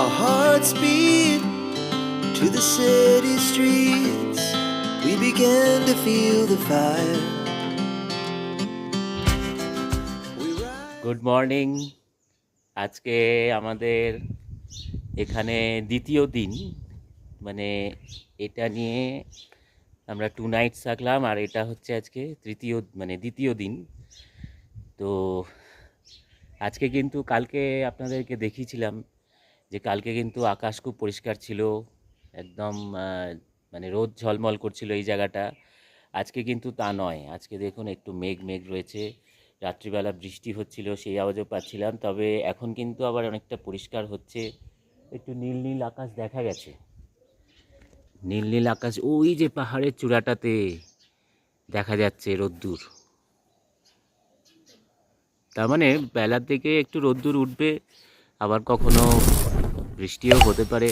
Our hearts beat to the city streets. We began to feel the fire. Good morning আজকে আমাদের এখানে দ্বিতীয় দিন মানে এটা নিয়ে আমরা টু নাইটস থাকলাম আর এটা হচ্ছে আজকে তৃতীয় মানে দ্বিতীয় দিন তো আজকে কিন্তু কালকে আপনাদেরকে দেখিয়েছিলাম যে কালকে কিন্তু আকাশ খুব পরিষ্কার ছিল, একদম মানে রোদ ঝলমল করছিল এই জায়গাটা। আজকে কিন্তু তা নয়। আজকে দেখুন একটু মেঘ মেঘ রয়েছে। রাত্রিবেলা বৃষ্টি হচ্ছিল, সেই আওয়াজও পাচ্ছিলাম। তবে এখন কিন্তু আবার অনেকটা পরিষ্কার হচ্ছে। একটু নীল নীল আকাশ দেখা গেছে। নীল নীল আকাশ, ওই যে পাহাড়ের চূড়াটাতে দেখা যাচ্ছে রোদ্দুর। তার মানে বেলার দিকে একটু রোদ্দুর উঠবে, আবার কখনো বৃষ্টিও হতে পারে।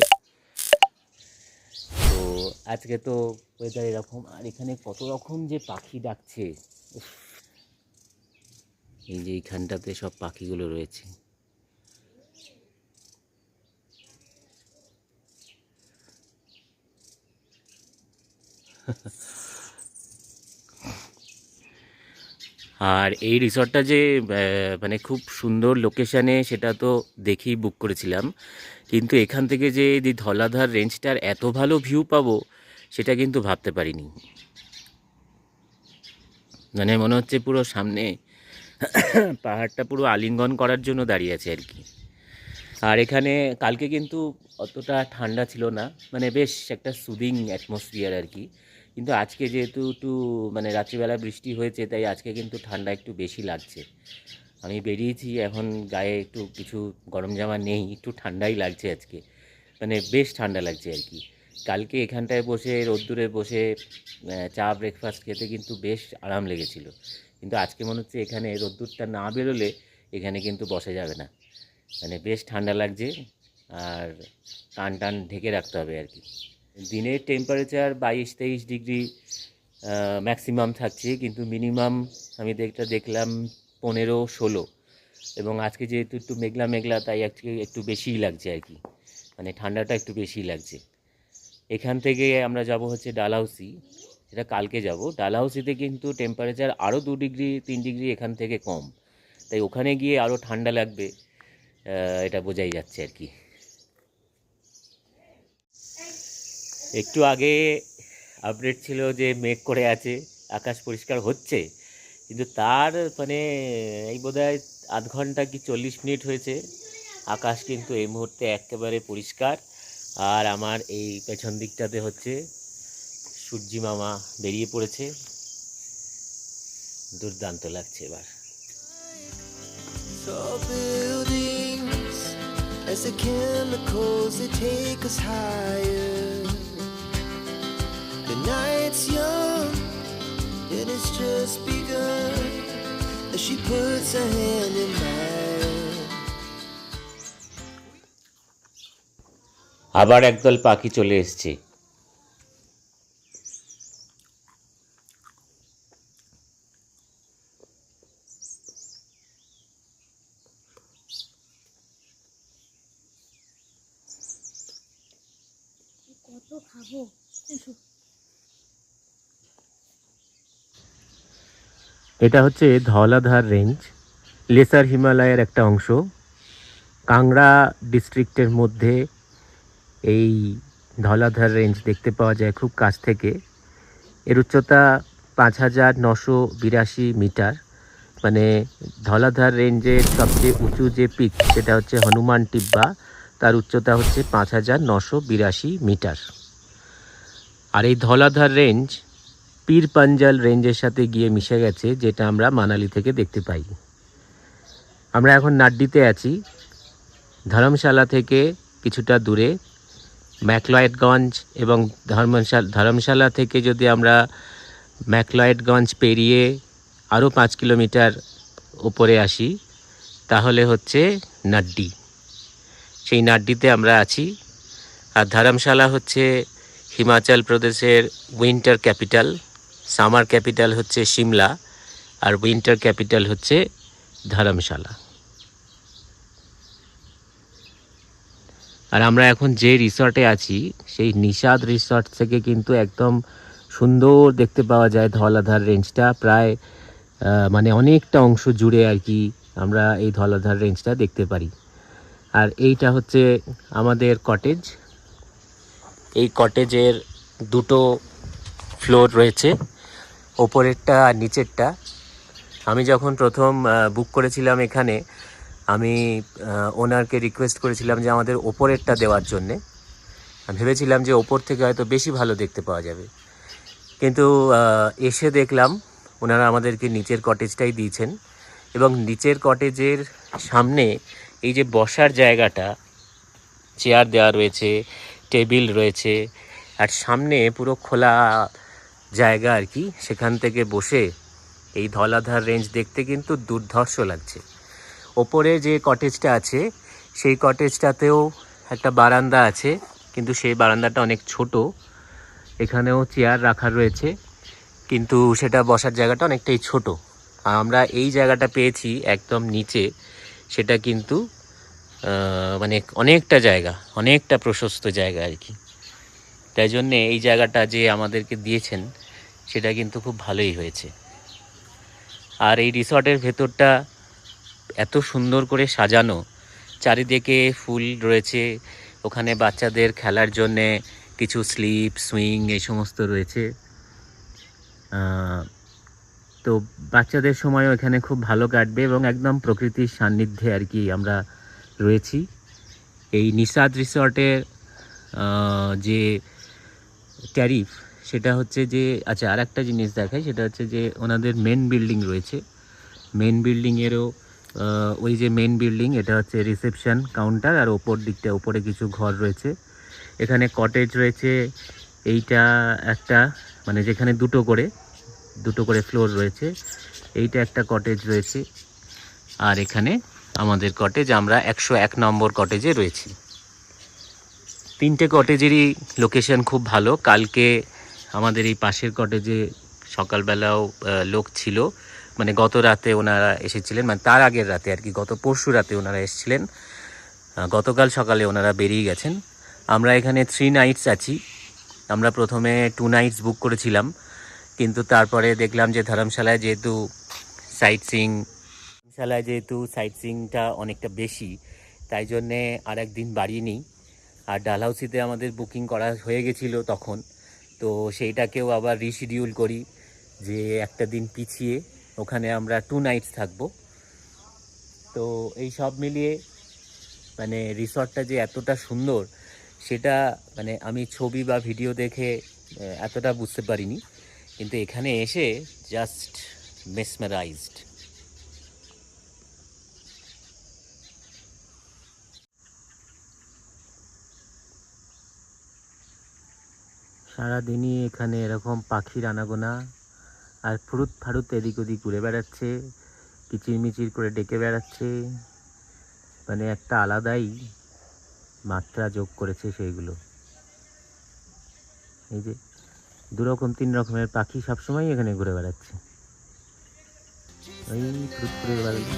তো আজকে তো ওয়েদার এরকম। আর এখানে কত রকম যে পাখি ডাকছে। এই যে এইখানটাতে সব পাখিগুলো রয়েছে। আর এই রিসর্টটা যে মানে খুব সুন্দর লোকেশানে সেটা তো দেখেই বুক করেছিলাম। কিন্তু এখান থেকে যে এই ধলাধার রেঞ্জটার এত ভালো ভিউ পাবো, সেটা কিন্তু ভাবতে পারিনি। মানে মনে হচ্ছে পুরো সামনে পাহাড়টা পুরো আলিঙ্গন করার জন্য দাঁড়িয়ে আছে আর কি। আর এখানে কালকে কিন্তু অতটা ঠান্ডা ছিল না মানে বেশ একটা সুদিং অ্যাটমসফিয়ার আর কি। কিন্তু আজকে যেহেতু একটু মানে রাত্রিবেলা বৃষ্টি হয়েছে, তাই আজকে কিন্তু ঠান্ডা একটু বেশি লাগছে। আমি বেরিয়েছি, এখন গায়ে একটু কিছু গরম জামা নেই, একটু ঠান্ডাই লাগছে আজকে। মানে বেশ ঠান্ডা লাগছে আর কি। কালকে এখানটায় বসে, রোদ্দুরে বসে চা ব্রেকফাস্ট খেতে কিন্তু বেশ আরাম লেগেছিল। কিন্তু আজকে মনে হচ্ছে এখানে রোদ্দুরটা না বেরোলে এখানে কিন্তু বসা যাবে না। মানে বেশ ঠান্ডা লাগছে, আর টান টান ঢেকে রাখতে হবে আর কি। দিনের টেম্পারেচার বাইশ তেইশ ডিগ্রি ম্যাক্সিমাম থাকছে, কিন্তু মিনিমাম আমি দেখটা দেখলাম পনেরো ষোলো। এবং আজকে যেহেতু একটু মেঘলা মেঘলা, তাই আজকে একটু বেশিই লাগছে আর কি। মানে ঠান্ডাটা একটু বেশিই লাগছে। এখান থেকে আমরা যাব হচ্ছে ডালহাউসি সেটা কালকে যাব। ডালহাউসিতে কিন্তু টেম্পারেচার আরও দু ডিগ্রি তিন ডিগ্রি এখান থেকে কম। তাই ওখানে গিয়ে আরও ঠান্ডা লাগবে এটা বোঝাই যাচ্ছে আর কি। একটু আগে আপডেট ছিল যে মেঘ করে আছে, আকাশ পরিষ্কার হচ্ছে, কিন্তু তার মানে এই বোধহয় আধ ঘণ্টা কি চল্লিশ মিনিট হয়েছে, আকাশ কিন্তু এই মুহূর্তে একেবারে পরিষ্কার। আর আমার এই পেছন দিকটাতে হচ্ছে সূর্যি মামা বেরিয়ে পড়েছে। দুর্দান্ত লাগছে এবার। As the chemicals they take us higher. Night's young and it's just begun as she puts her hand in mine. আবার একদল পাখি চলে এসছে এটা হচ্ছে ধওলাধার রেঞ্জ, লেসার হিমালয়ের একটা অংশ। কাংড়া ডিস্ট্রিক্টের মধ্যে এই ধওলাধার রেঞ্জ দেখতে পাওয়া যায় খুব কাছ থেকে। এর উচ্চতা পাঁচ হাজার নশো বিরাশি মিটার। মানে ধলাধার রেঞ্জের সবচেয়ে উঁচু যে পিক সেটা হচ্ছে হনুমান টিব্বা। তার উচ্চতা হচ্ছে পাঁচ হাজার নশো বিরাশি মিটার। আর এই ধলাধার রেঞ্জ পীর পাঞ্জাল রেঞ্জের সাথে গিয়ে মিশে গেছে, যেটা আমরা মানালি থেকে দেখতে পাই। আমরা এখন নাড্ডিতে আছি। ধর্মশালা থেকে কিছুটা দূরে, ম্যাকলয়েডগঞ্জ এবং ধর্মশালা ধর্মশালা থেকে যদি আমরা ম্যাকলয়েডগঞ্জ পেরিয়ে আরও পাঁচ কিলোমিটার উপরে আসি, তাহলে হচ্ছে নাড্ডি। সেই নাড্ডিতে আমরা আছি। আর ধর্মশালা হচ্ছে হিমাচল প্রদেশের উইন্টার ক্যাপিটাল। সামার ক্যাপিটাল হচ্ছে সিমলা আর উইন্টার ক্যাপিটাল হচ্ছে ধর্মশালা। আর আমরা এখন যে রিসর্টে আছি, সেই নিষাদ রিসর্ট থেকে কিন্তু একদম সুন্দর দেখতে পাওয়া যায় ধলাধার রেঞ্জটা। প্রায় মানে অনেকটা অংশ জুড়ে আর কি আমরা এই ধলাধার রেঞ্জটা দেখতে পারি। আর এইটা হচ্ছে আমাদের কটেজ এই কটেজের দুটো ফ্লোর রয়েছে। ওপরেরটা আর নিচেরটা। আমি যখন প্রথম বুক করেছিলাম এখানে, আমি ওনারকে রিকোয়েস্ট করেছিলাম যে আমাদের ওপরেরটা দেওয়ার জন্যে। আমি ভেবেছিলাম যে ওপর থেকে হয়তো বেশি ভালো দেখতে পাওয়া যাবে। কিন্তু এসে দেখলাম ওনারা আমাদেরকে নিচের কটেজটাই দিয়েছেন এবং নিচের কটেজের সামনে এই যে বসার জায়গাটা চেয়ার দেওয়া রয়েছে টেবিল রয়েছে, আর সামনে পুরো খোলা জায়গা আর কি, সেখান থেকে বসে এই ধলাধার রেঞ্জ দেখতে কিন্তু দুর্ধর্ষ লাগছে। ওপরে যে কটেজটা আছে, সেই কটেজটাতেও একটা বারান্দা আছে, কিন্তু সেই বারান্দাটা অনেক ছোট। এখানেও চেয়ার রাখা রয়েছে, কিন্তু সেটা বসার জায়গাটা অনেকটাই ছোট। আর আমরা এই জায়গাটা পেয়েছি একদম নিচে, সেটা কিন্তু মানে অনেকটা জায়গা, অনেকটা প্রশস্ত জায়গা আর কি। তাই জন্যে এই জায়গাটা যে আমাদেরকে দিয়েছেন, সেটা কিন্তু খুব ভালোই হয়েছে। আর এই রিসর্টের ভেতরটা এত সুন্দর করে সাজানো, চারিদিকে ফুল রয়েছে, ওখানে বাচ্চাদের খেলার জন্যে কিছু স্লিপ, সুইং এই সমস্ত রয়েছে। তো বাচ্চাদের সময়ও এখানে খুব ভালো কাটবে এবং একদম প্রকৃতির সান্নিধ্যে আর কি আমরা রয়েছি। এই নিষাদ রিসর্টের যে ট্যারিফ, সেটা হচ্ছে যে আচ্ছা আর একটা জিনিস দেখাই, সেটা হচ্ছে যে ওনাদের মেন বিল্ডিং রয়েছে। মেন বিল্ডিংয়েরও ওই যে মেন বিল্ডিং এটা হচ্ছে রিসেপশন কাউন্টার আর ওপর দিকটা, ওপরে কিছু ঘর রয়েছে। এখানে কটেজ রয়েছে, এইটা একটা মানে যেখানে দুটো করে দুটো করে ফ্লোর রয়েছে, এইটা একটা কটেজ রয়েছে। আর এখানে আমাদের কটেজ আমরা একশো এক নম্বর কটেজে রয়েছি। তিনটে কটেজেরই লোকেশন খুব ভালো। কালকে আমাদের এই পাশের কটেজে সকালবেলাও লোক ছিল। মানে গত রাতে ওনারা এসেছিলেন। মানে তার আগের রাতে আর কি, গত পরশু রাতে ওনারা এসেছিলেন। গতকাল সকালে ওনারা বেরিয়ে গেছেন। আমরা এখানে থ্রি নাইটস আছি। আমরা প্রথমে টু নাইটস বুক করেছিলাম। কিন্তু তারপরে দেখলাম যে ধর্মশালায় যেহেতু সাইট সিং ধর্মশালায় যেহেতু সাইট সিংটা অনেকটা বেশি, তাই জন্যে আর একদিন বাড়িয়ে নিই। আর ডালহাউসিতে আমাদের বুকিং করা হয়ে গেছিল তখন। তো সেইটাকেও আবার রিশিডিউল করি যে একটা দিন পিছিয়ে ওখানে আমরা টু নাইটস থাকব। তো এই সব মিলিয়ে মানে রিসর্টটা যে এতটা সুন্দর, সেটা মানে আমি ছবি বা ভিডিও দেখে এতটা বুঝতে পারিনি। কিন্তু এখানে এসে জাস্ট মেসমারাইজড সারাদিনই এখানে এরকম পাখির আনাগোনা আর ফুরুত ফারুত এদিক ওদিক ঘুরে বেড়াচ্ছে, কিচিরমিচির করে ডেকে বেড়াচ্ছে। মানে একটা আলাদাই মাত্রা যোগ করেছে সেইগুলো। এই যে দু রকম তিন রকমের পাখি সবসময় এখানে ঘুরে বেড়াচ্ছে। ওই ফুরুত করে বেড়াচ্ছে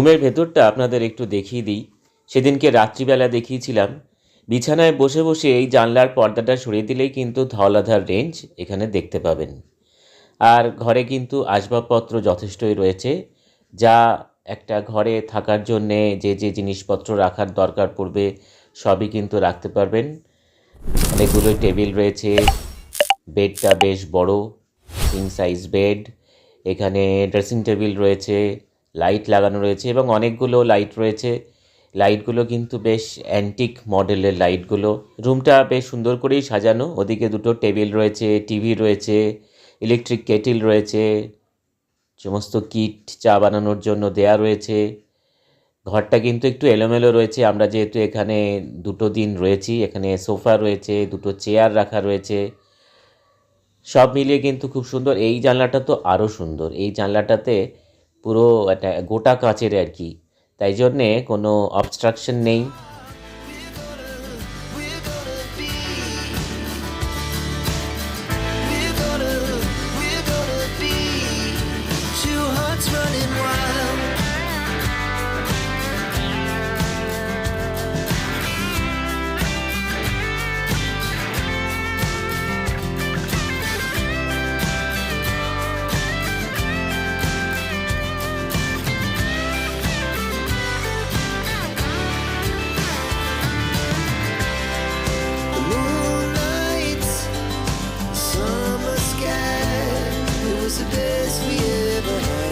রুমের ভেতরটা আপনাদের একটু দেখিয়ে দিই। সেদিনকে রাত্রিবেলা দেখিয়েছিলাম। বিছানায় বসে বসে এই জানলার পর্দাটা সরিয়ে দিলেই কিন্তু ধলাধার রেঞ্জ এখানে দেখতে পাবেন। আর ঘরে কিন্তু আসবাবপত্র যথেষ্টই রয়েছে। যা একটা ঘরে থাকার জন্যে যে যে জিনিসপত্র রাখার দরকার পড়বে সবই কিন্তু রাখতে পারবেন। অনেকগুলো টেবিল রয়েছে। বেডটা বেশ বড় কিং সাইজ বেড এখানে ড্রেসিং টেবিল রয়েছে। লাইট লাগানো রয়েছে এবং অনেকগুলো লাইট রয়েছে। লাইটগুলো কিন্তু বেশ অ্যান্টিক মডেলের লাইটগুলো। রুমটা বেশ সুন্দর করেই সাজানো। ওদিকে দুটো টেবিল রয়েছে টিভি রয়েছে ইলেকট্রিক কেটিল রয়েছে, সমস্ত কিট চা বানানোর জন্য দেয়া রয়েছে। ঘরটা কিন্তু একটু এলোমেলো রয়েছে। আমরা যেহেতু এখানে দুটো দিন রয়েছি, এখানে সোফা রয়েছে, দুটো চেয়ার রাখা রয়েছে। সব মিলিয়ে কিন্তু খুব সুন্দর। এই জানলাটা তো আরও সুন্দর। এই জানলাটাতে পুরো একটা গোটা কাচের আর কি। তাই জন্যে কোনো অবস্ট্রাকশন নেই। The best we ever had.